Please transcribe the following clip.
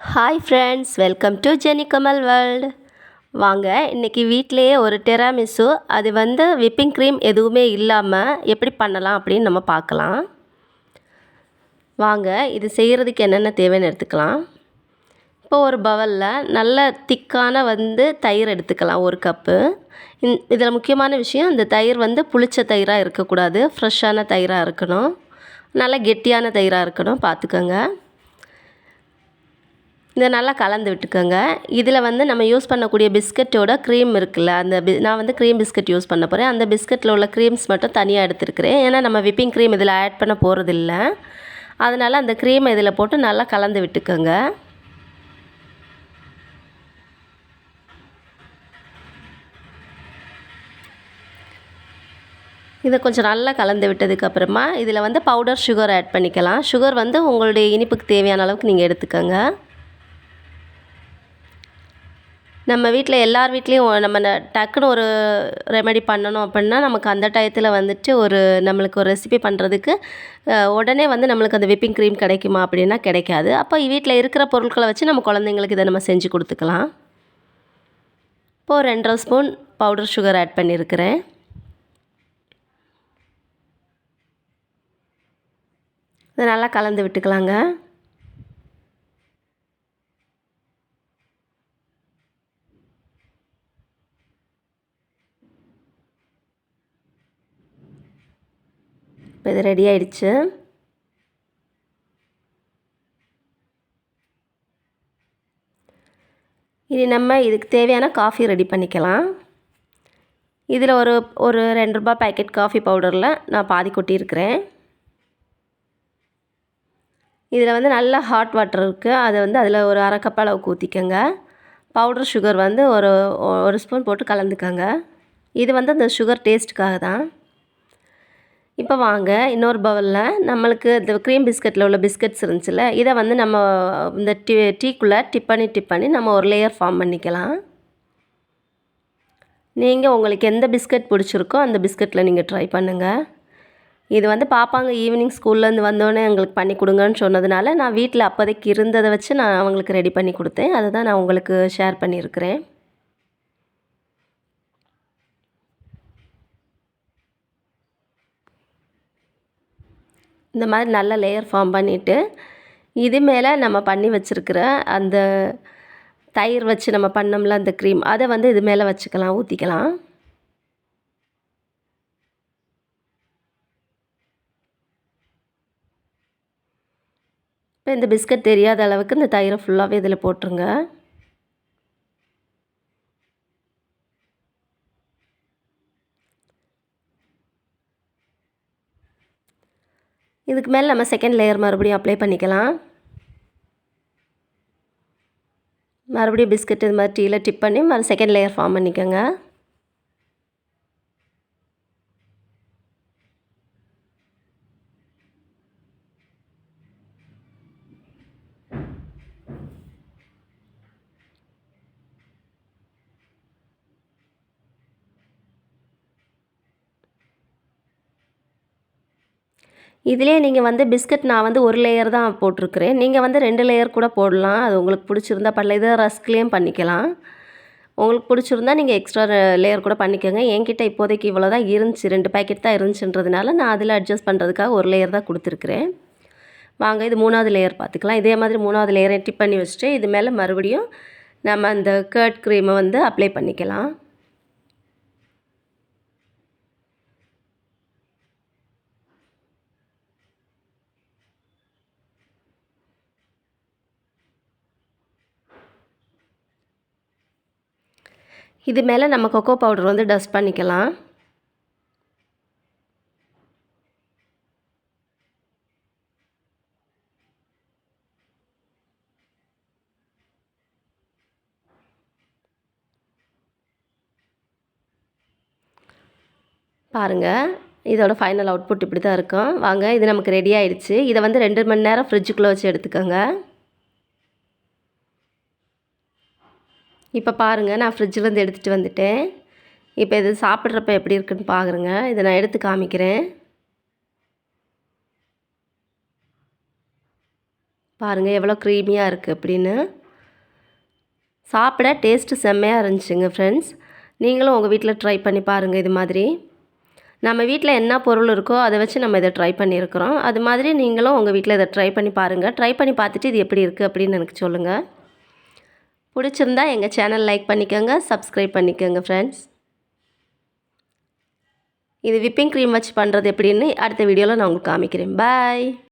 Hi friends welcome to Jeni Kamal world வாங்க இன்றைக்கி வீட்டிலையே ஒரு டெராமிசு அது வந்து விப்பிங் க்ரீம் எதுவுமே இல்லாமல் எப்படி பண்ணலாம் அப்படின்னு நம்ம பார்க்கலாம். வாங்க இது செய்கிறதுக்கு என்னென்ன தேவைன்னு எடுத்துக்கலாம். இப்போ ஒரு பவலில் நல்ல திக்கான வந்து தயிர் எடுத்துக்கலாம் ஒரு கப்பு இந் இதில் முக்கியமான விஷயம் இந்த தயிர் வந்து புளிச்ச தயிராக இருக்கக்கூடாது ஃப்ரெஷ்ஷான தயிராக இருக்கணும். நல்ல கெட்டியான தயிராக இருக்கணும் பார்த்துக்கோங்க. இதை நல்லா கலந்து விட்டுக்கோங்க. இதில் வந்து நம்ம யூஸ் பண்ணக்கூடிய பிஸ்கட்டோட க்ரீம் இருக்குல்ல அந்த பி நான் வந்து க்ரீம் பிஸ்கட் யூஸ் பண்ண போகிறேன் அந்த பிஸ்கட்டில் உள்ள க்ரீம்ஸ் மட்டும் தனியாக எடுத்துருக்கிறேன். ஏன்னா நம்ம விப்பிங் க்ரீம் இதில் ஆட் பண்ண போகிறதில்ல அதனால் அந்த க்ரீமை இதில் போட்டு நல்லா கலந்து விட்டுக்கோங்க. இதை கொஞ்சம் நல்லா கலந்து விட்டதுக்கப்புறமா இதில் வந்து பவுடர் சுகர் ஆட் பண்ணிக்கலாம். சுகர் வந்து உங்களுடைய இனிப்புக்கு தேவையான அளவுக்கு நீங்கள் எடுத்துக்கோங்க. நம்ம வீட்டில் எல்லார் வீட்லேயும் நம்ம ந டக்குன்னு ஒரு ரெமெடி பண்ணணும் அப்படின்னா நமக்கு அந்த டயத்தில் வந்துட்டு ஒரு நம்மளுக்கு ஒரு ரெசிபி பண்ணுறதுக்கு உடனே வந்து நம்மளுக்கு அந்த விப்பிங் க்ரீம் கிடைக்குமா அப்படின்னா கிடைக்காது. அப்போ வீட்டில் இருக்கிற பொருட்களை வச்சு நம்ம குழந்தைங்களுக்கு இதை நம்ம செஞ்சு கொடுத்துக்கலாம். இப்போது ரெண்டரை ஸ்பூன் பவுடர் சுகர் ஆட் பண்ணியிருக்கிறேன் இதை நல்லா கலந்து விட்டுக்கலாங்க. இப்போ இது ரெடி ஆயிடுச்சு. இனி நம்ம இதுக்கு தேவையான காஃபி ரெடி பண்ணிக்கலாம். இதில் ஒரு ஒரு ரெண்டு ரூபா பேக்கெட் காஃபி பவுடரில் நான் பாதி கொட்டியிருக்கிறேன். இதில் வந்து நல்லா ஹாட் வாட்டர் இருக்குது அதை வந்து அதில் ஒரு அரை கப் அளவுக்கு ஊற்றிக்கோங்க பவுடர் சுகர் வந்து ஒரு ஒரு ஸ்பூன் போட்டு கலந்துக்கோங்க. இது வந்து அந்த சுகர் டேஸ்ட்டுக்காக தான் இப்போ வாங்க இன்னொரு பவுலில் நம்மளுக்கு இந்த க்ரீம் பிஸ்கட்டில் உள்ள பிஸ்கட்ஸ் இருந்துச்சுல்ல இதை வந்து நம்ம இந்த டீ டீக்குள்ளே டிப் பண்ணி டிப் பண்ணி நம்ம ஒரு லேயர் ஃபார்ம் பண்ணிக்கலாம். நீங்கள் உங்களுக்கு எந்த பிஸ்கட் பிடிச்சிருக்கோ அந்த பிஸ்கட்டில் நீங்கள் ட்ரை பண்ணுங்கள் இது வந்து பாப்பாங்க ஈவினிங் ஸ்கூல்லேருந்து வந்தோடனே எங்களுக்கு பண்ணி கொடுங்கன்னு சொன்னதுனால நான் வீட்டில் அப்போதைக்கு இருந்ததை வச்சு நான் அவங்களுக்கு ரெடி பண்ணி கொடுத்தேன். அதை தான் நான் உங்களுக்கு ஷேர் பண்ணியிருக்கிறேன். இந்த மாதிரி நல்ல லேயர் ஃபார்ம் பண்ணிவிட்டு இது மேலே நம்ம பண்ணி வச்சுருக்கிற அந்த தயிர் வச்சு நம்ம பண்ணோம்ல அந்த க்ரீம் அதை வந்து இது மேலே வச்சுக்கலாம் ஊற்றிக்கலாம் இப்போ இந்த பிஸ்கட் தெரியாத அளவுக்கு இந்த தயிரை ஃபுல்லாகவே இதில் போட்டுருங்க. இதுக்கு மேலே நம்ம செகண்ட் லேயர் மறுபடியும் அப்ளை பண்ணிக்கலாம். மறுபடியும் பிஸ்கட் இது மாதிரி டீயில் டிப் பண்ணி மறு செகண்ட் லேயர் ஃபார்ம் பண்ணிக்கோங்க. இதிலே நீங்கள் வந்து பிஸ்கட் நான் வந்து ஒரு லேயர் தான் போட்டிருக்கிறேன். நீங்கள் வந்து ரெண்டு லேயர் கூட போடலாம். அது உங்களுக்கு பிடிச்சிருந்தா பண்ணல இதை ரஸ்க்லேயும் பண்ணிக்கலாம். உங்களுக்கு பிடிச்சிருந்தா நீங்கள் எக்ஸ்ட்ரா லேயர் கூட பண்ணிக்கோங்க. என்கிட்ட இப்போதைக்கு இவ்வளோ தான் இருந்துச்சு. ரெண்டு பேக்கெட் தான் இருந்துச்சுன்றதுனால நான் அதில் அட்ஜஸ்ட் பண்ணுறதுக்காக ஒரு லேயர் தான் கொடுத்துருக்குறேன். வாங்க இது மூணாவது லேயர் பார்த்துக்கலாம். இதே மாதிரி மூணாவது லேயரை டிப் பண்ணி வச்சுட்டு இது மேலே மறுபடியும் நம்ம அந்த கர்ட் க்ரீமை வந்து அப்ளை பண்ணிக்கலாம். இது மேலே நம்ம கொக்கோ பவுடர் வந்து டஸ்ட் பண்ணிக்கலாம். பாருங்கள் இதோட ஃபைனல் அவுட்புட் இப்படி தான் இருக்கும். வாங்க இது நமக்கு ரெடி ஆயிடுச்சு. இதை வந்து ரெண்டு மணி நேரம் ஃப்ரிட்ஜுக்குள்ளே வச்சு எடுத்துக்கோங்க. இப்போ பாருங்கள் நான் ஃப்ரிட்ஜிலேருந்து எடுத்துகிட்டு வந்துட்டேன். இப்போ இது சாப்பிட்றப்ப எப்படி இருக்குன்னு பாருங்க. இதை நான் எடுத்து காமிக்கிறேன். பாருங்கள் எவ்வளோ க்ரீமியாக இருக்குது அப்படின்னு. சாப்பிட டேஸ்ட்டு செம்மையாக இருந்துச்சுங்க ஃப்ரெண்ட்ஸ் நீங்களும் உங்கள் வீட்டில் ட்ரை பண்ணி பாருங்கள் இது மாதிரி. நம்ம வீட்டில் என்ன பொருள் இருக்கோ அதை வச்சு நம்ம இதை ட்ரை பண்ணியிருக்கிறோம். அது மாதிரி நீங்களும் உங்கள் வீட்டில் இதை ட்ரை பண்ணி பாருங்கள் ட்ரை பண்ணி பார்த்துட்டு இது எப்படி இருக்குது அப்படின்னு எனக்கு சொல்லுங்கள் பிடிச்சிருந்தா எங்கள் சேனல் லைக் பண்ணிக்கோங்க சப்ஸ்கிரைப் பண்ணிக்கோங்க ஃப்ரெண்ட்ஸ் இது விப்பிங் க்ரீம் வச்சு பண்ணுறது எப்படின்னு அடுத்த வீடியோவில் நான் உங்களுக்கு காமிக்கிறேன். பாய்